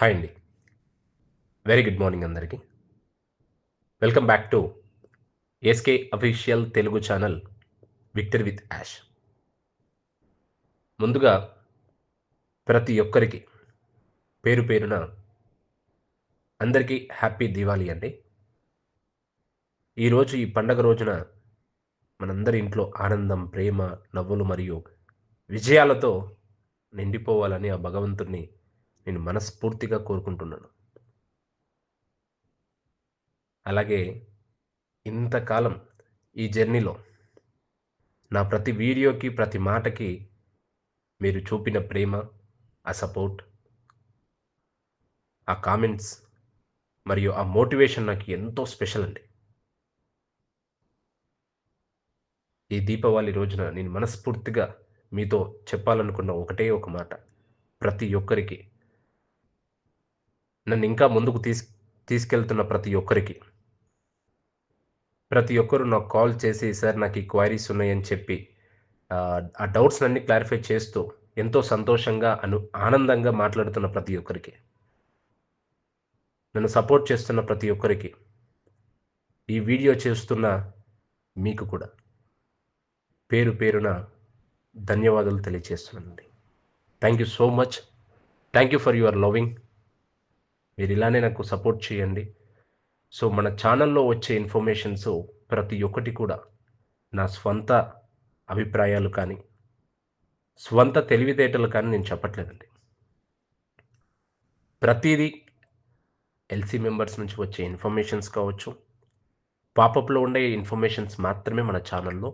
Hi అండి. Very good morning అందరికీ. Welcome back to SK official Telugu channel victor with Yash ముందుగా ప్రతి ఒక్కరికి పేరు పేరున అందరికీ హ్యాపీ దివాళీ అండి. ఈరోజు ఈ పండగ రోజున మనందరి ఇంట్లో ఆనందం ప్రేమ నవ్వులు మరియు విజయాలతో నిండిపోవాలని ఆ భగవంతుణ్ణి నేను మనస్ఫూర్తిగా కోరుకుంటున్నాను. అలాగే ఇంతకాలం ఈ జర్నీలో నా ప్రతి వీడియోకి ప్రతి మాటకి మీరు చూపిన ప్రేమ ఆ సపోర్ట్ ఆ కామెంట్స్ మరియు ఆ మోటివేషన్ నాకు ఎంతో స్పెషల్ అండి. ఈ దీపావళి రోజున నేను మనస్ఫూర్తిగా మీతో చెప్పాలనుకున్న ఒకటే ఒక మాట. ప్రతి ఒక్కరికి నన్ను ఇంకా ముందుకు తీస్ తీసుకెళ్తున్న ప్రతి ఒక్కరికి. ప్రతి ఒక్కరు నాకు కాల్ చేసి సార్ నాకు ఈ క్వైరీస్ ఉన్నాయని చెప్పి ఆ, ఆ డౌట్స్ అన్ని క్లారిఫై చేస్తూ ఎంతో సంతోషంగా అను ఆనందంగా మాట్లాడుతున్న ప్రతి ఒక్కరికి. నన్ను సపోర్ట్ చేస్తున్న ప్రతి ఒక్కరికి. ఈ వీడియో చేస్తున్న మీకు కూడా. పేరు పేరున ధన్యవాదాలు తెలియజేస్తున్నానండి thank you so much. Thank you for your loving మీరు ఇలానే నాకు సపోర్ట్ చేయండి. సో మన ఛానల్లో వచ్చే ఇన్ఫర్మేషన్స్ ప్రతి ఒక్కటి కూడా నా స్వంత అభిప్రాయాలు కానీ స్వంత తెలివితేటలు కానీ నేను చెప్పట్లేదండి. ప్రతిదీ ఎల్సీ మెంబర్స్ నుంచి వచ్చే ఇన్ఫర్మేషన్స్ కావచ్చు. పాపప్లో ఉండే ఇన్ఫర్మేషన్స్ మాత్రమే మన ఛానల్లో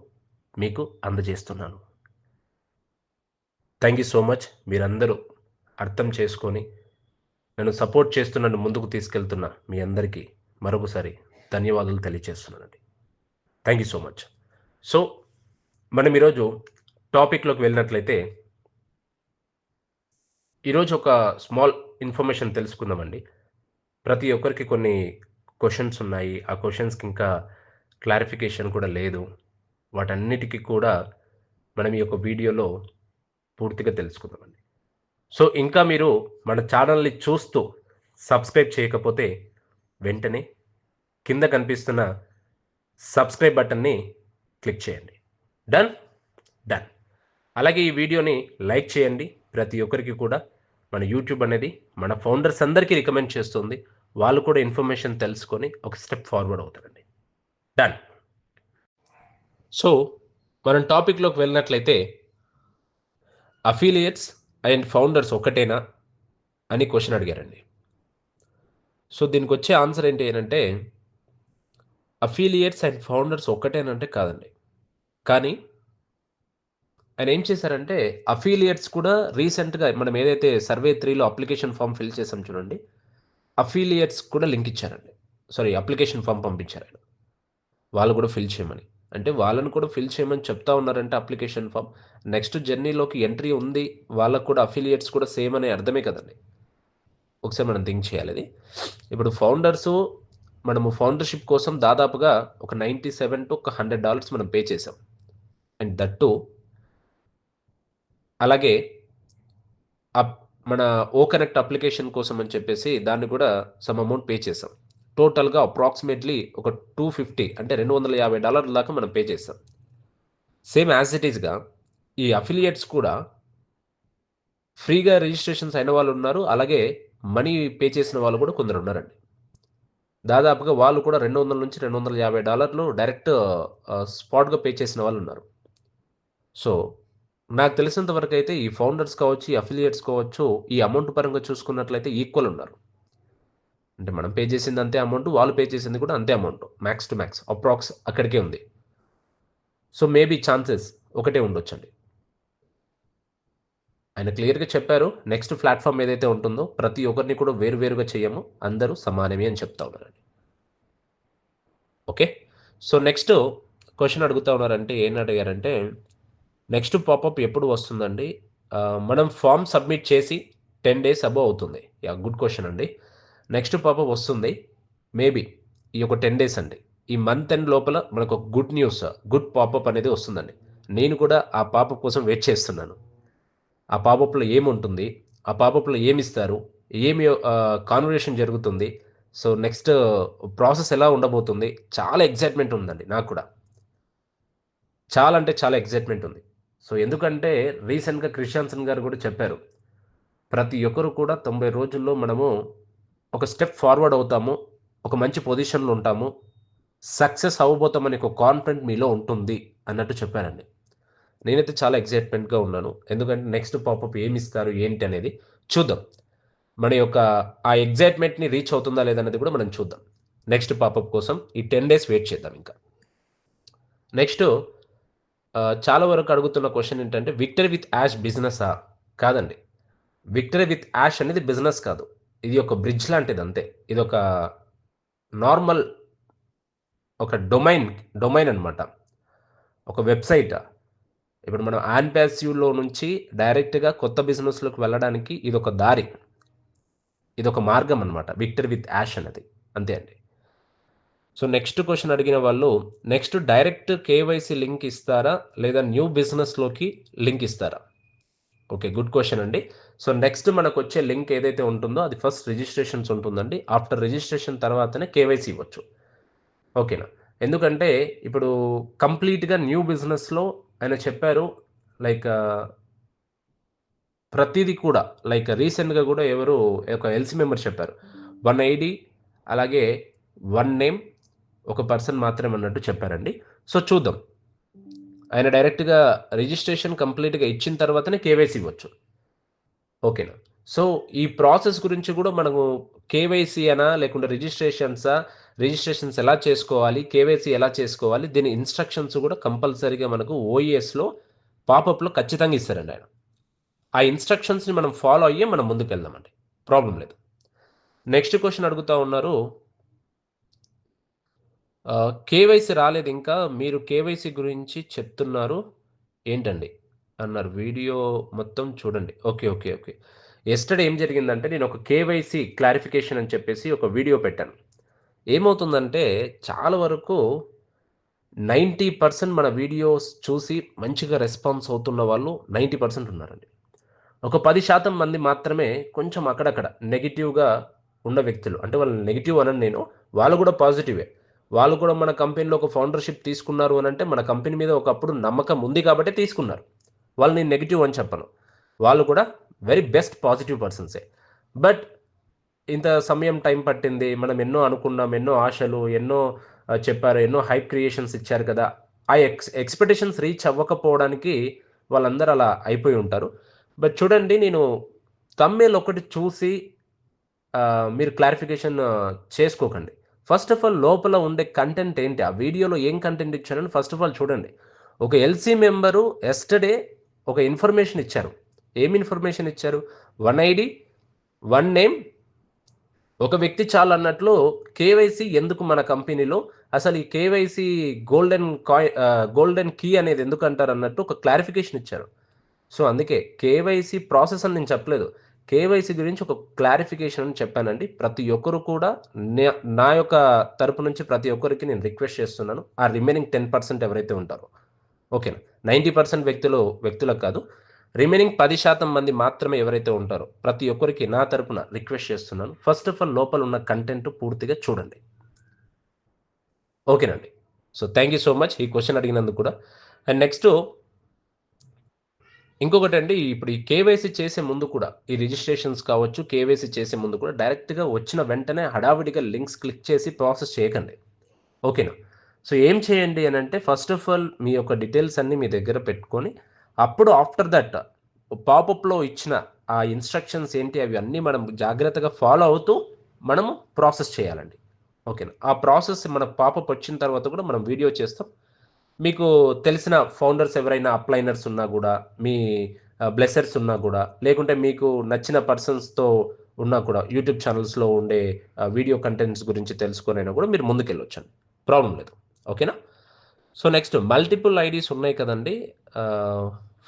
మీకు అందజేస్తున్నాను. థ్యాంక్ యూ సో మచ్ మీరందరూ అర్థం చేసుకొని నన్ను సపోర్ట్ చేస్తూ నన్ను ముందుకు తీసుకెళ్తున్న మీ అందరికీ మరొకసారి ధన్యవాదాలు తెలియజేస్తున్నానండి thank you so much so మనం ఈరోజు టాపిక్లోకి వెళ్ళినట్లయితే ఈరోజు ఒక స్మాల్ ఇన్ఫర్మేషన్ తెలుసుకుందామండి. ప్రతి ఒక్కరికి కొన్ని క్వశ్చన్స్ ఉన్నాయి. ఆ క్వశ్చన్స్కి ఇంకా క్లారిఫికేషన్ కూడా లేదు. వాటన్నిటికీ కూడా మనం ఈ యొక్క వీడియోలో పూర్తిగా తెలుసుకుందామండి. సో ఇంకా మీరు మన ఛానల్ని చూస్తూ సబ్స్క్రైబ్ చేయకపోతే వెంటనే కింద కనిపిస్తున్న సబ్స్క్రైబ్ బటన్ని క్లిక్ చేయండి. డన్? డన్. అలాగే ఈ వీడియోని లైక్ చేయండి. ప్రతి ఒక్కరికి కూడా మన యూట్యూబ్ అనేది మన ఫౌండర్స్ అందరికీ రికమెండ్ చేస్తుంది. వాళ్ళు కూడా ఇన్ఫర్మేషన్ తెలుసుకొని ఒక స్టెప్ ఫార్వర్డ్ అవుతారండి. డన్. సో మనం టాపిక్లోకి వెళ్ళినట్లయితే అఫీలియట్స్ అండ్ ఫౌండర్స్ ఒకటేనా అని క్వశ్చన్ అడిగారండి. సో దీనికి వచ్చే ఆన్సర్ ఏంటి అంటే అఫీలియేట్స్ అండ్ ఫౌండర్స్ ఒక్కటేనంటే కాదండి. కానీ ఆయన ఏం చేశారంటే అఫీలియేట్స్ కూడా రీసెంట్గా మనం ఏదైతే సర్వే త్రీలో అప్లికేషన్ ఫామ్ ఫిల్ చేసాం చూడండి అఫీలియేట్స్ కూడా లింక్ ఇచ్చారండి. సారీ అప్లికేషన్ ఫామ్ పంపించారు ఆయన. వాళ్ళు కూడా ఫిల్ చేయమని. అంటే వాళ్ళని కూడా ఫిల్ చేయమని చెప్తా ఉన్నారంటే అప్లికేషన్ ఫామ్ నెక్స్ట్ జర్నీలోకి ఎంట్రీ ఉంది వాళ్ళకు కూడా అఫిలియేట్స్ కూడా సేమ్ అనే అర్థమే కదండి. ఒకసారి మనం థింక్ చేయాలి అది. ఇప్పుడు ఫౌండర్స్ మనము ఫౌండర్షిప్ కోసం దాదాపుగా ఒక నైంటీ సెవెన్ టు ఒక హండ్రెడ్ డాలర్స్ మనం పే చేసాం అండ్ దట్టు అలాగే అప్ మన ఓ కనెక్ట్ అప్లికేషన్ కోసం అని చెప్పేసి దాన్ని కూడా సమ్ అమౌంట్ పే చేసాం టోటల్గా అప్రాక్సిమేట్లీ ఒక టూ ఫిఫ్టీ అంటే రెండు వందల యాభై డాలర్ల దాకా మనం పే చేస్తాం. సేమ్ యాజ్ ఇట్ ఈస్గా ఈ అఫిలియేట్స్ కూడా ఫ్రీగా రిజిస్ట్రేషన్స్ అయిన వాళ్ళు ఉన్నారు అలాగే మనీ పే చేసిన వాళ్ళు కూడా కొందరు ఉన్నారండి. దాదాపుగా వాళ్ళు కూడా రెండు వందల నుంచి రెండు వందల యాభై డాలర్లు డైరెక్ట్ స్పాట్గా పే చేసిన వాళ్ళు ఉన్నారు. సో నాకు తెలిసినంత వరకు అయితే ఈ ఫౌండర్స్ కావచ్చు ఈ అఫిలియేట్స్ కావచ్చు ఈ అమౌంట్ పరంగా చూసుకున్నట్లయితే ఈక్వల్ ఉన్నారు. అంటే మనం పే చేసింది అంతే అమౌంట్ వాళ్ళు పే చేసింది కూడా అంతే amount max to max approx అక్కడికే ఉంది. సో మేబీ ఛాన్సెస్ ఒకటే ఉండొచ్చండి. ఆయన క్లియర్గా చెప్పారు. నెక్స్ట్ ప్లాట్ఫామ్ ఏదైతే ఉంటుందో ప్రతి ఒక్కరిని కూడా వేరువేరుగా చేయము. అందరూ సమానమే అని చెప్తా ఉన్నారండి. ఓకే సో నెక్స్ట్ క్వశ్చన్ అడుగుతా ఉన్నారంటే ఏం అడిగారంటే నెక్స్ట్ పాపప్ ఎప్పుడు వస్తుందండి? Uh, మనం ఫామ్ సబ్మిట్ చేసి టెన్ డేస్ అబో అవుతుంది. యా గుడ్ క్వశ్చన్ అండి. నెక్స్ట్ పాప వస్తుంది. మేబీ ఈ ఒక టెన్ డేస్ అండి. ఈ మంత్ ఎండ్ లోపల మనకు ఒక గుడ్ న్యూస్ గుడ్ పాపప్ అనేది వస్తుందండి. నేను కూడా ఆ పాపప్ కోసం వెయిట్ చేస్తున్నాను. ఆ పాపప్లో ఏముంటుంది? ఆ పాపప్లో ఏమి ఇస్తారు ఏమి కాన్వర్జేషన్ జరుగుతుంది? సో నెక్స్ట్ ప్రాసెస్ ఎలా ఉండబోతుంది? చాలా ఎగ్జైట్మెంట్ ఉందండి నాకు కూడా. చాలా అంటే చాలా ఎగ్జైట్మెంట్ ఉంది. సో ఎందుకంటే రీసెంట్గా క్రిషాన్సన్ గారు కూడా చెప్పారు. ప్రతి ఒక్కరు కూడా తొంభై రోజుల్లో మనము ఒక స్టెప్ ఫార్వర్డ్ అవుతాము ఒక మంచి పొజిషన్లో ఉంటాము సక్సెస్ అవ్వబోతామని ఒక కాన్ఫిడెంట్ మీలో ఉంటుంది అన్నట్టు చెప్పారండి. నేనైతే చాలా ఎక్సైట్మెంట్గా ఉన్నాను. ఎందుకంటే నెక్స్ట్ పాపప్ ఏమి ఇస్తారు ఏంటి అనేది చూద్దాం. మన యొక్క ఆ ఎగ్జైట్మెంట్ని రీచ్ అవుతుందా లేదన్నది కూడా మనం చూద్దాం. నెక్స్ట్ పాపప్ కోసం ఈ టెన్ డేస్ వెయిట్ చేద్దాం ఇంకా. నెక్స్ట్ చాలా వరకు అడుగుతున్న క్వశ్చన్ ఏంటంటే విక్టరీ విత్ యాష్ బిజినెసా కాదండి. విక్టరీ విత్ యాష్ అనేది బిజినెస్ కాదు. ఇది ఒక బ్రిడ్జ్ లాంటిది అంతే. ఇది ఒక నార్మల్ ఒక డొమైన్ డొమైన్ అనమాట ఒక వెబ్సైట్. ఇప్పుడు మనం యాన్ ప్యాసివ్లో నుంచి డైరెక్ట్గా కొత్త బిజినెస్లోకి వెళ్ళడానికి ఇది ఒక దారి. ఇది ఒక మార్గం అనమాట విక్టర్ విత్ యాష్ అనేది. అంతే అండి. సో నెక్స్ట్ క్వశ్చన్ అడిగిన వాళ్ళు నెక్స్ట్ డైరెక్ట్ కేవైసీ లింక్ ఇస్తారా? లేదా న్యూ బిజినెస్లోకి లింక్ ఇస్తారా? ఓకే గుడ్ క్వశ్చన్ అండి. సో నెక్స్ట్ మనకు వచ్చే లింక్ ఏదైతే ఉంటుందో అది ఫస్ట్ రిజిస్ట్రేషన్స్ ఉంటుందండి. ఆఫ్టర్ రిజిస్ట్రేషన్ తర్వాతనే కేవైసీ ఇవ్వచ్చు. ఓకేనా? ఎందుకంటే ఇప్పుడు కంప్లీట్గా న్యూ బిజినెస్లో ఆయన చెప్పారు లైక్ ప్రతిదీ కూడా లైక్ రీసెంట్గా కూడా ఎవరు ఒక ఎల్సీ మెంబర్ చెప్పారు. వన్ ఐడి అలాగే వన్ నేమ్ ఒక పర్సన్ మాత్రమే అన్నట్టు చెప్పారండి. సో చూద్దాం. ఆయన డైరెక్ట్గా రిజిస్ట్రేషన్ కంప్లీట్గా ఇచ్చిన తర్వాతనే కేవైసీ ఇవ్వచ్చు. ఓకేనా? సో ఈ ప్రాసెస్ గురించి కూడా మనము కేవైసీ అనా లేకుంటే రిజిస్ట్రేషన్సా రిజిస్ట్రేషన్స్ ఎలా చేసుకోవాలి కేవైసీ ఎలా చేసుకోవాలి దీని ఇన్స్ట్రక్షన్స్ కూడా కంపల్సరీగా మనకు ఓఈఎస్లో పాపప్లో ఖచ్చితంగా ఇస్తారండి ఆయన. ఆ ఇన్స్ట్రక్షన్స్ని మనం ఫాలో అయ్యి మనం ముందుకు వెళ్దామండి ప్రాబ్లం లేదు. నెక్స్ట్ క్వశ్చన్ అడుగుతా ఉన్నారు. కేవైసీ రాలేదు ఇంకా మీరు కేవైసీ గురించి చెప్తున్నారు ఏంటండి? అన్నారు. వీడియో మొత్తం చూడండి. Okay okay okay. ఎస్టర్డే ఏం జరిగిందంటే నేను ఒక కేవైసీ క్లారిఫికేషన్ అని చెప్పేసి ఒక వీడియో పెట్టాను. ఏమవుతుందంటే చాలా వరకు నైంటీ పర్సెంట్ మన వీడియోస్ చూసి మంచిగా రెస్పాన్స్ అవుతున్న వాళ్ళు నైంటీ పర్సెంట్ ఉన్నారండి. ఒక పది శాతం మంది మాత్రమే కొంచెం అక్కడక్కడ నెగిటివ్గా ఉన్న వ్యక్తులు. అంటే వాళ్ళు నెగిటివ్ అనని నేను వాళ్ళు కూడా పాజిటివే. వాళ్ళు కూడా మన కంపెనీలో ఒక ఫౌండర్షిప్ తీసుకున్నారు అని అంటే మన కంపెనీ మీద ఒకప్పుడు నమ్మకం ఉంది కాబట్టి తీసుకున్నారు. వాళ్ళు నేను నెగిటివ్ అని చెప్పను. వాళ్ళు కూడా వెరీ బెస్ట్ పాజిటివ్ పర్సన్సే బట్ ఇంత సమయం టైం పట్టింది మనం ఎన్నో అనుకున్నాం ఎన్నో ఆశలు ఎన్నో చెప్పారు ఎన్నో హైప్ క్రియేషన్స్ ఇచ్చారు కదా. ఆ ఎక్స్ ఎక్స్పెక్టేషన్స్ రీచ్ అవ్వకపోవడానికి వాళ్ళందరూ అలా అయిపోయి ఉంటారు. బట్ చూడండి నేను తమ్మేలు ఒకటి చూసి మీరు క్లారిఫికేషన్ చేసుకోకండి. ఫస్ట్ ఆఫ్ ఆల్ లోపల ఉండే కంటెంట్ ఏంటి? ఆ వీడియోలో ఏం కంటెంట్ ఇచ్చారని ఫస్ట్ ఆఫ్ ఆల్ చూడండి. ఒక ఎల్సీ మెంబరు ఎస్టర్డే ఒక ఇన్ఫర్మేషన్ ఇచ్చారు. ఏం ఇన్ఫర్మేషన్ ఇచ్చారు? వన్ ఐడి వన్ నేమ్ ఒక వ్యక్తి చాలు అన్నట్లు కేవైసీ ఎందుకు మన కంపెనీలో? అసలు ఈ KYC golden key golden key అనేది ఎందుకు అంటారు అన్నట్టు ఒక క్లారిఫికేషన్ ఇచ్చారు. సో అందుకే కేవైసీ ప్రాసెస్ అని నేను చెప్పలేదు. కేవైసీ గురించి ఒక క్లారిఫికేషన్ అని చెప్పానండి. ప్రతి ఒక్కరు కూడా నా యొక్క తరపు నుంచి ప్రతి ఒక్కరికి నేను రిక్వెస్ట్ చేస్తున్నాను. ఆ రిమైనింగ్ టెన్ పర్సెంట్ ఎవరైతే ఉంటారో. ఓకేనా? నైంటీ పర్సెంట్ వ్యక్తులు వ్యక్తులకు కాదు రిమైనింగ్ పది శాతం మంది మాత్రమే ఎవరైతే ఉంటారో ప్రతి ఒక్కరికి నా తరపున రిక్వెస్ట్ చేస్తున్నాను. ఫస్ట్ ఆఫ్ ఆల్ లోపల ఉన్న కంటెంట్ పూర్తిగా చూడండి. ఓకేనండి so thank you so much ఈ క్వశ్చన్ అడిగినందుకు కూడా. అండ్ నెక్స్ట్ ఇంకొకటి అండి ఇప్పుడు ఈ కేవైసీ చేసే ముందు కూడా ఈ రిజిస్ట్రేషన్స్ కావచ్చు కేవైసీ చేసే ముందు కూడా డైరెక్ట్గా వచ్చిన వెంటనే హడావిడిగా లింక్స్ క్లిక్ చేసి ప్రాసెస్ చేయకండి. ఓకేనా సో ఏం చేయండి అని అంటే ఫస్ట్ ఆఫ్ ఆల్ మీ యొక్క డీటెయిల్స్ అన్నీ మీ దగ్గర పెట్టుకొని అప్పుడు ఆఫ్టర్ దట్ పాపప్లో ఇచ్చిన ఆ ఇన్స్ట్రక్షన్స్ ఏంటి అవి అన్నీ మనం జాగ్రత్తగా ఫాలో అవుతూ మనము ప్రాసెస్ చేయాలండి. ఓకేనా ఆ ప్రాసెస్ మన పాపప్ వచ్చిన తర్వాత కూడా మనం వీడియో చేస్తాం. మీకు తెలిసిన ఫౌండర్స్ ఎవరైనా అప్లైనర్స్ ఉన్నా కూడా మీ బ్లెసర్స్ ఉన్నా కూడా లేకుంటే మీకు నచ్చిన పర్సన్స్తో ఉన్నా కూడా యూట్యూబ్ ఛానల్స్లో ఉండే వీడియో కంటెంట్స్ గురించి తెలుసుకొనైనా కూడా మీరు ముందుకెళ్ళొచ్చండి. ప్రాబ్లం లేదు. ఓకేనా? సో నెక్స్ట్ మల్టిపుల్ ఐడీస్ ఉన్నాయి కదండి.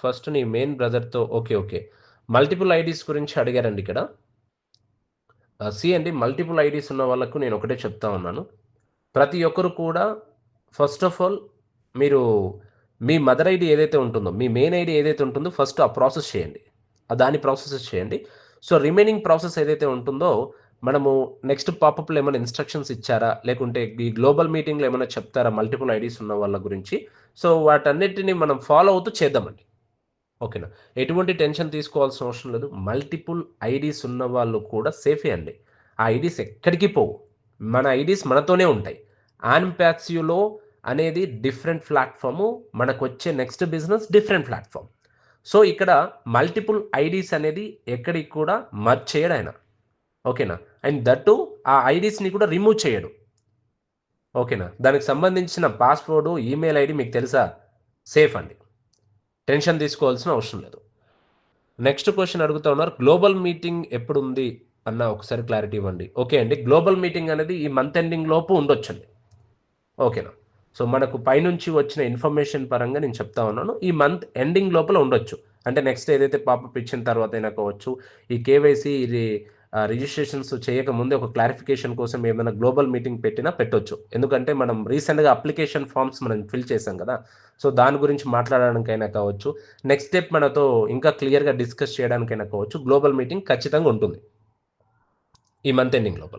ఫస్ట్ నీ మెయిన్ బ్రదర్తో ఓకే ఓకే. మల్టిపుల్ ఐడీస్ గురించి అడిగారండి ఇక్కడ. సి అండి మల్టిపుల్ ఐడీస్ ఉన్న వాళ్ళకు నేను ఒకటే చెప్తా ఉన్నాను. ప్రతి ఒక్కరు కూడా ఫస్ట్ ఆఫ్ ఆల్ మీరు మీ మదర్ ఐడి ఏదైతే ఉంటుందో మీ మెయిన్ ఐడి ఏదైతే ఉంటుందో ఫస్ట్ ఆ ప్రాసెస్ చేయండి. దాని ప్రాసెస్ చేయండి. సో రిమైనింగ్ ప్రాసెస్ ఏదైతే ఉంటుందో మనము నెక్స్ట్ పాపప్లో ఏమైనా ఇన్స్ట్రక్షన్స్ ఇచ్చారా? లేకుంటే ఈ గ్లోబల్ మీటింగ్లో ఏమైనా చెప్తారా? మల్టిపుల్ ఐడీస్ ఉన్న వాళ్ళ గురించి. సో వాటన్నిటిని మనం ఫాలో అవుతూ చేద్దామండి. ఓకేనా ఎటువంటి టెన్షన్ తీసుకోవాల్సిన అవసరం లేదు. మల్టిపుల్ ఐడీస్ ఉన్న వాళ్ళు కూడా సేఫే అండి. ఆ ఐడీస్ ఎక్కడికి పోవు. మన ఐడీస్ మనతోనే ఉంటాయి. ఆన్పాక్సియోలో అనేది డిఫరెంట్ ప్లాట్ఫాము మనకు వచ్చే next business different platform so ఇక్కడ మల్టిపుల్ ఐడీస్ అనేది ఎక్కడికి కూడా మర్చ్ ఆయన. ఓకేనా? అండ్ దట్టు ఆ ఐడీస్ని కూడా రిమూవ్ చేయడు. ఓకేనా? దానికి సంబంధించిన పాస్వర్డ్ ఈమెయిల్ ఐడి మీకు తెలుసా? సేఫ్ అండి. టెన్షన్ తీసుకోవాల్సిన అవసరం లేదు. నెక్స్ట్ క్వశ్చన్ అడుగుతా ఉన్నారు గ్లోబల్ మీటింగ్ ఎప్పుడు ఉంది అన్న ఒకసారి క్లారిటీ ఇవ్వండి. ఓకే అండి గ్లోబల్ మీటింగ్ అనేది ఈ మంత్ ఎండింగ్ లోపు ఉండొచ్చండి. ఓకేనా? సో మనకు పైనుంచి వచ్చిన ఇన్ఫర్మేషన్ పరంగా నేను చెప్తా ఉన్నాను ఈ మంత్ ఎండింగ్ లోపల ఉండొచ్చు. అంటే నెక్స్ట్ ఏదైతే పాపప్ ఇచ్చిన తర్వాత అయినా కావచ్చు ఈ కేవైసీ ఇది రిజిస్ట్రేషన్స్ చేయక ముందే ఒక క్లారిఫికేషన్ కోసం ఏమైనా గ్లోబల్ మీటింగ్ పెట్టినా పెట్టొచ్చు. ఎందుకంటే మనం రీసెంట్గా అప్లికేషన్ ఫామ్స్ మనం ఫిల్ చేసాం కదా. సో దాని గురించి మాట్లాడడానికైనా కావచ్చు. నెక్స్ట్ స్టెప్ మనతో ఇంకా క్లియర్గా డిస్కస్ చేయడానికైనా కావచ్చు. గ్లోబల్ మీటింగ్ ఖచ్చితంగా ఉంటుంది. ఈ మంత్ ఎండింగ్ లోపల.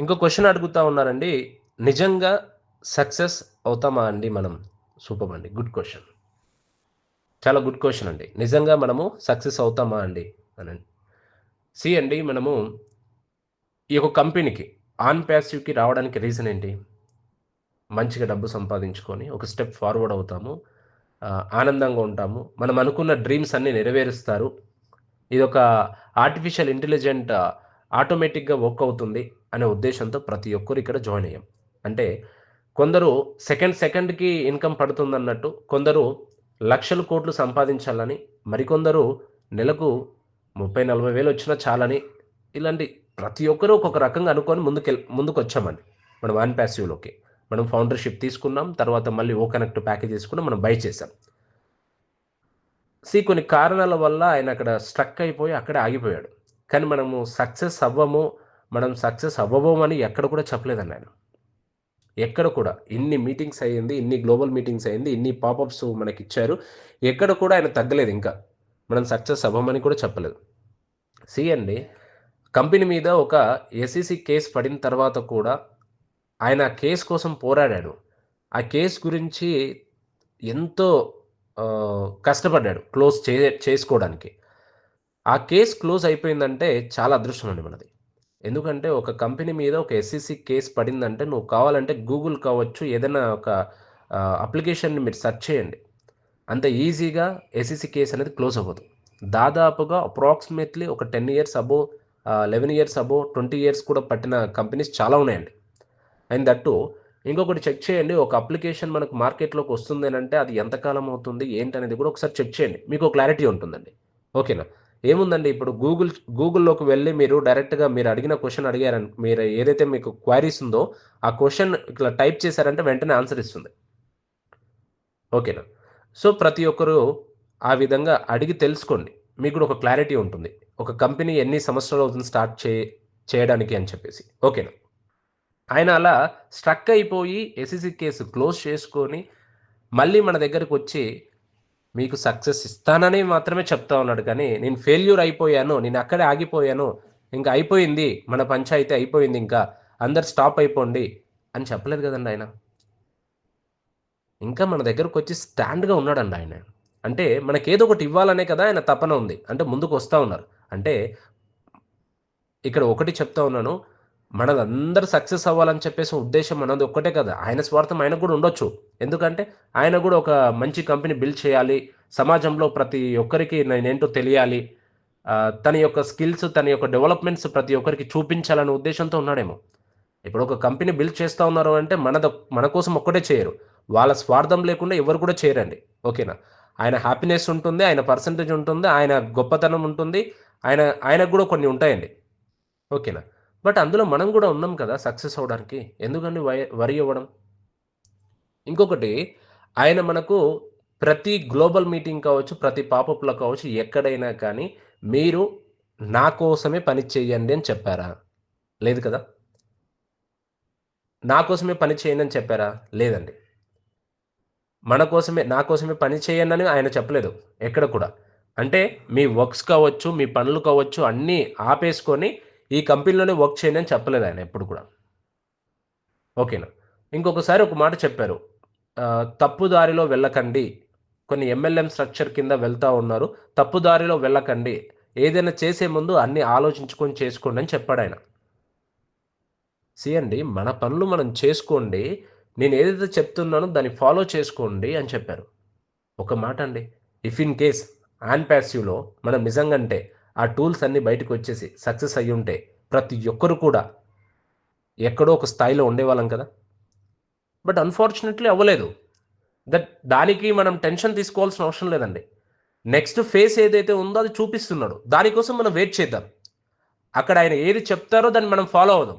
ఇంకో క్వశ్చన్ అడుగుతా ఉన్నారండి. నిజంగా సక్సెస్ అవుతామా అండి మనం? సూపర్ అండి. గుడ్ క్వశ్చన్ చాలా గుడ్ క్వశ్చన్ అండి. నిజంగా మనము సక్సెస్ అవుతామా అండి? అనండి సి అండి మనము ఈ యొక్క కంపెనీకి ఆన్ ప్యాసివ్కి రావడానికి రీజన్ ఏంటి? మంచిగా డబ్బు సంపాదించుకొని ఒక స్టెప్ ఫార్వర్డ్ అవుతాము ఆనందంగా ఉంటాము. మనం అనుకున్న డ్రీమ్స్ అన్నీ నెరవేరుస్తారు. ఇది ఒక ఆర్టిఫిషియల్ ఇంటెలిజెంట్ ఆటోమేటిక్గా వర్క్ అవుతుంది అనే ఉద్దేశంతో ప్రతి ఒక్కరు ఇక్కడ జాయిన్ అయ్యాం. అంటే కొందరు సెకండ్ సెకండ్కి ఇన్కమ్ పడుతుంది అన్నట్టు కొందరు లక్షల కోట్లు సంపాదించాలని మరికొందరు నెలకు ముప్పై నలభై వేలు వచ్చినా చాలని. ఇలాంటి ప్రతి ఒక్కరూ ఒక్కొక్క రకంగా అనుకొని ముందుకు ముందుకు వచ్చామండి మనం వన్ ప్యాసివ్లోకి మనం ఫౌండర్షిప్ తీసుకున్నాం తర్వాత మళ్ళీ ఓ కనెక్ట్ ప్యాకేజ్ తీసుకుని మనం బై చేసాం సి కొన్ని కారణాల వల్ల ఆయన అక్కడ స్ట్రక్ అయిపోయి అక్కడే ఆగిపోయాడు. కానీ మనము సక్సెస్ అవ్వము మనం సక్సెస్ అవ్వబోమని ఎక్కడ కూడా చెప్పలేదండి ఆయన. ఎక్కడ కూడా ఇన్ని మీటింగ్స్ అయ్యింది ఇన్ని గ్లోబల్ మీటింగ్స్ అయింది ఇన్ని పాపప్స్ మనకి ఇచ్చారు ఎక్కడ కూడా ఆయన తగ్గలేదు ఇంకా. మనం సక్సెస్ అవ్వమని కూడా చెప్పలేదు. సి అండి కంపెనీ మీద ఒక ఎస్ఈసి కేసు పడిన తర్వాత కూడా ఆయన ఆ కేసు కోసం పోరాడాడు. ఆ కేసు గురించి ఎంతో కష్టపడ్డాడు క్లోజ్ చే చేసుకోవడానికి. ఆ కేసు క్లోజ్ అయిపోయిందంటే చాలా అదృష్టం అండి మనది. ఎందుకంటే ఒక కంపెనీ మీద ఒక ఎస్ఈసి కేసు పడిందంటే నువ్వు కావాలంటే గూగుల్ కావచ్చు ఏదైనా ఒక అప్లికేషన్ని మీరు సెర్చ్ చేయండి. అంత ఈజీగా ఎస్ఈసి కేసు అనేది క్లోజ్ అవ్వదు. దాదాపుగా అప్రాక్సిమేట్లీ ఒక ten years above eleven years above twenty years కూడా పట్టిన కంపెనీస్ చాలా ఉన్నాయండి. అండ్ దట్టు ఇంకొకటి చెక్ చేయండి ఒక అప్లికేషన్ మనకు మార్కెట్లోకి వస్తుంది అని అంటే అది ఎంతకాలం అవుతుంది ఏంటనేది కూడా ఒకసారి చెక్ చేయండి. మీకు క్లారిటీ ఉంటుందండి. ఓకేనా ఏముందండి ఇప్పుడు గూగుల్ గూగుల్లోకి వెళ్ళి మీరు డైరెక్ట్గా మీరు అడిగిన క్వశ్చన్ అడిగారని మీరు ఏదైతే మీకు క్వైరీస్ ఉందో ఆ క్వశ్చన్ ఇట్లా టైప్ చేశారంటే వెంటనే ఆన్సర్ ఇస్తుంది. ఓకేనా సో ప్రతి ఒక్కరు ఆ విధంగా అడిగి తెలుసుకోండి. మీకు కూడా ఒక క్లారిటీ ఉంటుంది. ఒక కంపెనీ ఎన్ని సంవత్సరాలు అవుతుంది స్టార్ట్ చే చేయడానికి అని చెప్పేసి. ఓకేనా? ఆయన అలా స్ట్రక్ అయిపోయి ఎస్ఎస్సి కేసు క్లోజ్ చేసుకొని మళ్ళీ మన దగ్గరకు వచ్చి మీకు సక్సెస్ ఇస్తానని మాత్రమే చెప్తా ఉన్నాడు. కానీ నేను ఫెయిల్యూర్ అయిపోయాను. నేను అక్కడే ఆగిపోయాను. ఇంకా అయిపోయింది. మన పంచాయతీ అయిపోయింది. ఇంకా అందరు స్టాప్ అయిపోండి. అని చెప్పలేదు కదండి ఆయన. ఇంకా మన దగ్గరకు వచ్చి స్టాండ్గా ఉన్నాడండి ఆయన. అంటే మనకేదో ఒకటి ఇవ్వాలనే కదా ఆయన తపన ఉంది. అంటే ముందుకు వస్తూ ఉన్నారు. అంటే ఇక్కడ ఒకటి చెప్తా ఉన్నాను. మనదందరూ సక్సెస్ అవ్వాలని చెప్పేసి ఉద్దేశం మనది ఒక్కటే కదా. ఆయన స్వార్థం ఆయనకు కూడా ఉండొచ్చు. ఎందుకంటే ఆయన కూడా ఒక మంచి కంపెనీ బిల్డ్ చేయాలి. సమాజంలో ప్రతి ఒక్కరికి నేనేంటో తెలియాలి. తన యొక్క స్కిల్స్ తన యొక్క డెవలప్మెంట్స్ ప్రతి ఒక్కరికి చూపించాలనే ఉద్దేశంతో ఉన్నాడేమో. ఇప్పుడు ఒక కంపెనీ బిల్డ్ చేస్తూ ఉన్నారు అంటే మనద మన కోసం ఒక్కటే చేయరు. వాళ్ళ స్వార్థం లేకుండా ఎవరు కూడా చేయరండి. ఓకేనా? ఆయన హ్యాపీనెస్ ఉంటుంది ఆయన పర్సంటేజ్ ఉంటుంది ఆయన గొప్పతనం ఉంటుంది ఆయన ఆయనకు కూడా కొన్ని ఉంటాయండి. ఓకేనా? బట్ అందులో మనం కూడా ఉన్నాం కదా సక్సెస్ అవ్వడానికి ఎందుకండి వై వరి ఇవ్వడం ఇంకొకటి ఆయన మనకు ప్రతి గ్లోబల్ మీటింగ్ కావచ్చు ప్రతి పాపప్లో కావచ్చు ఎక్కడైనా కానీ మీరు నా కోసమే పని చేయండి అని చెప్పారా? లేదు కదా? నా కోసమే పని చేయండి అని చెప్పారా? లేదండి. మన కోసమే నా కోసమే పని చేయనని ఆయన చెప్పలేదు ఎక్కడ కూడా. అంటే మీ వర్క్స్ కావచ్చు మీ పనులు కావచ్చు అన్నీ ఆపేసుకొని ఈ కంపెనీలోనే వర్క్ చేయండి అని చెప్పలేదు ఆయన ఎప్పుడు కూడా. ఓకేనా? ఇంకొకసారి ఒక మాట చెప్పారు. తప్పు దారిలో వెళ్ళకండి. కొన్ని ఎంఎల్ఎం స్ట్రక్చర్ కింద వెళ్తూ ఉన్నారు. తప్పు దారిలో వెళ్ళకండి. ఏదైనా చేసే ముందు అన్ని ఆలోచించుకొని చేసుకోండి అని చెప్పాడు ఆయన. సి అండి మన పనులు మనం చేసుకోండి. నేను ఏదైతే చెప్తున్నానో దాన్ని ఫాలో చేసుకోండి అని చెప్పారు. ఒక మాట అండి ఇఫ్ ఇన్ కేస్ ఆన్ ప్యాసివ్లో మనం నిజంగా అంటే ఆ టూల్స్ అన్నీ బయటకు వచ్చేసి సక్సెస్ అయ్యి ఉంటే ప్రతి ఒక్కరు కూడా ఎక్కడో ఒక స్థాయిలో ఉండేవాళ్ళం కదా. బట్ అన్ఫార్చునేట్లీ అవ్వలేదు. దట్ దానికి మనం టెన్షన్ తీసుకోవాల్సిన అవసరం లేదండి. నెక్స్ట్ ఫేస్ ఏదైతే ఉందో అది చూపిస్తున్నాడు. దానికోసం మనం వెయిట్ చేద్దాం. అక్కడ ఆయన ఏది చెప్తారో దాన్ని మనం ఫాలో అవుదాం.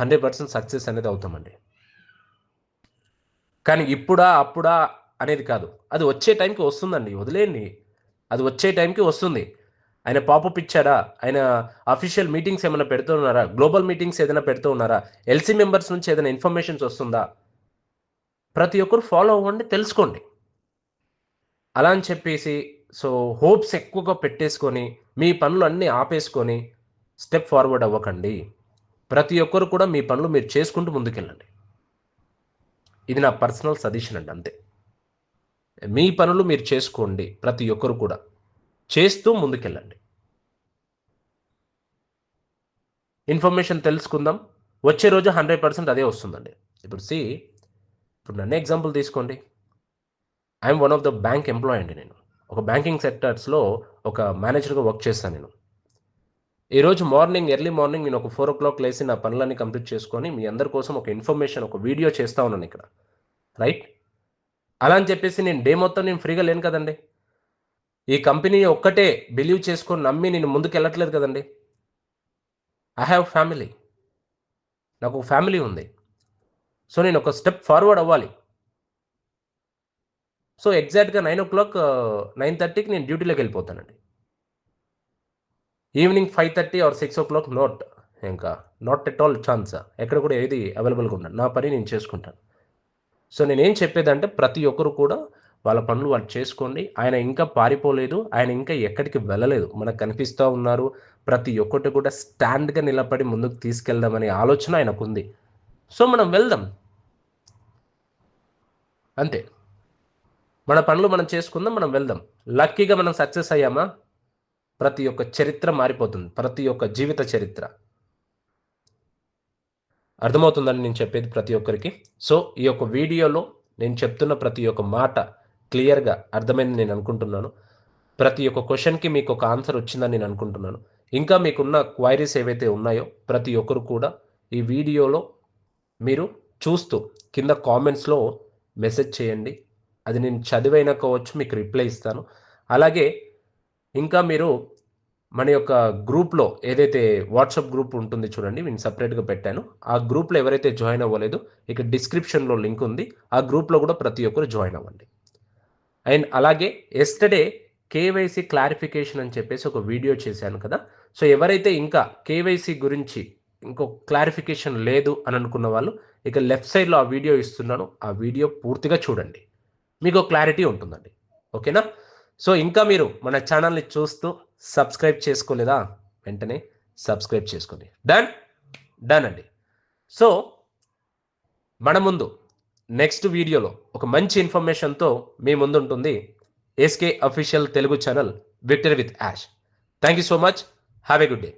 హండ్రెడ్ పర్సెంట్ సక్సెస్ అనేది అవుతామండి. కానీ ఇప్పుడా అప్పుడా అనేది కాదు. అది వచ్చే టైంకి వస్తుందండి. వదిలేయండి. అది వచ్చే టైంకి వస్తుంది. ఆయన పాపప్ ఇచ్చారా ఆయన అఫీషియల్ మీటింగ్స్ ఏమైనా పెడుతూ ఉన్నారా? గ్లోబల్ మీటింగ్స్ ఏదైనా పెడుతూ ఉన్నారా? ఎల్సీ మెంబర్స్ నుంచి ఏదైనా ఇన్ఫర్మేషన్స్ వస్తుందా? ప్రతి ఒక్కరు ఫాలో అవ్వండి తెలుసుకోండి. అలా అని చెప్పేసి సో హోప్స్ ఎక్కువగా పెట్టేసుకొని మీ పనులు అన్నీ ఆపేసుకొని స్టెప్ ఫార్వర్డ్ అవ్వకండి. ప్రతి ఒక్కరు కూడా మీ పనులు మీరు చేసుకుంటూ ముందుకెళ్ళండి. ఇది నా పర్సనల్ సజెషన్ అండి అంతే. మీ పనులు మీరు చేసుకోండి ప్రతి ఒక్కరు కూడా. చేస్తూ ముందుకెళ్ళండి. ఇన్ఫర్మేషన్ తెలుసుకుందాం. వచ్చే రోజు హండ్రెడ్ పర్సెంట్ అదే వస్తుందండి. ఇప్పుడు సి ఇప్పుడు నన్ను ఎగ్జాంపుల్ తీసుకోండి. I'm one of the bank employee అండి నేను. ఒక బ్యాంకింగ్ సెక్టర్స్లో ఒక మేనేజర్గా వర్క్ చేస్తాను నేను. ఈరోజు మార్నింగ్ ఎర్లీ మార్నింగ్ నేను ఒక ఫోర్ ఓ క్లాక్ లేసి నా పనులన్నీ కంప్లీట్ చేసుకొని మీ అందరి కోసం ఒక ఇన్ఫర్మేషన్ ఒక వీడియో చేస్తా ఉన్నాను ఇక్కడ. రైట్? అలా అని చెప్పేసి నేను డే మొత్తం నేను ఫ్రీగా లేను కదండి. ఈ కంపెనీ ఒక్కటే బిలీవ్ చేసుకొని నమ్మి నేను ముందుకు వెళ్ళట్లేదు కదండి. ఐ హ్యావ్ ఫ్యామిలీ నాకు ఒక ఫ్యామిలీ ఉంది. సో నేను ఒక స్టెప్ ఫార్వర్డ్ అవ్వాలి. సో ఎగ్జాక్ట్గా నైన్ ఓ క్లాక్ నైన్ థర్టీకి నేను డ్యూటీలోకి వెళ్ళిపోతానండి. Evening five thirty or six o'clock not ఇంకా నాట్ ఎట్ ఆల్ ఛాన్స్ ఎక్కడ కూడా ఏది అవైలబుల్గా ఉండదు. నా పని నేను చేసుకుంటాను. సో నేనేం చెప్పేదంటే ప్రతి ఒక్కరు కూడా వాళ్ళ పనులు వాళ్ళు చేసుకోండి. ఆయన ఇంకా పారిపోలేదు. ఆయన ఇంకా ఎక్కడికి వెళ్ళలేదు. మనకు కనిపిస్తూ ఉన్నారు. ప్రతి ఒక్కటి కూడా స్టాండ్గా నిలబడి ముందుకు తీసుకెళ్దామనే ఆలోచన ఆయనకుంది. సో మనం వెళ్దాం. అంతే. మన పనులు మనం చేసుకుందాం మనం వెళ్దాం. లక్కీగా మనం సక్సెస్ అయ్యామా? ప్రతి ఒక్క చరిత్ర మారిపోతుంది. ప్రతి ఒక్క జీవిత చరిత్ర. అర్థమవుతుందని నేను చెప్పేది ప్రతి ఒక్కరికి. సో ఈ యొక్క వీడియోలో నేను చెప్తున్న ప్రతి ఒక్క మాట క్లియర్గా అర్థమైంది నేను అనుకుంటున్నాను. ప్రతి ఒక్క క్వశ్చన్కి మీకు ఒక ఆన్సర్ వచ్చిందని నేను అనుకుంటున్నాను. ఇంకా మీకున్న క్వైరీస్ ఏవైతే ఉన్నాయో ప్రతి ఒక్కరు కూడా ఈ వీడియోలో మీరు చూస్తూ కింద కామెంట్స్లో మెసేజ్ చేయండి. అది నేను చదివైనా కావచ్చు మీకు రిప్లై ఇస్తాను. అలాగే ఇంకా మీరు మన యొక్క గ్రూప్లో ఏదైతే వాట్సాప్ గ్రూప్ ఉంటుంది చూడండి నేను సపరేట్గా పెట్టాను. ఆ గ్రూప్లో ఎవరైతే జాయిన్ అవ్వలేదు ఇక డిస్క్రిప్షన్లో లింక్ ఉంది. ఆ గ్రూప్లో కూడా ప్రతి ఒక్కరు జాయిన్ అవ్వండి. అండ్ అలాగే ఎస్టర్డే కేవైసీ క్లారిఫికేషన్ అని చెప్పేసి ఒక వీడియో చేశాను కదా. సో ఎవరైతే ఇంకా కేవైసీ గురించి ఇంకో క్లారిఫికేషన్ లేదు అని అనుకున్న వాళ్ళు ఇక లెఫ్ట్ సైడ్లో ఆ వీడియో ఇస్తున్నాను. ఆ వీడియో పూర్తిగా చూడండి. మీకు క్లారిటీ ఉంటుందండి. ఓకేనా? సో ఇంకా మీరు మన ఛానల్ని చూస్తూ సబ్స్క్రైబ్ చేసుకోలేదా? వెంటనే సబ్స్క్రైబ్ చేసుకోండి. డన్? డన్ అండి. సో మన ముందు నెక్స్ట్ వీడియోలో ఒక మంచి ఇన్ఫర్మేషన్తో మీ ముందు ఉంటుంది SK official Telugu channel victory with Yash. Thank you so much. Have a good day.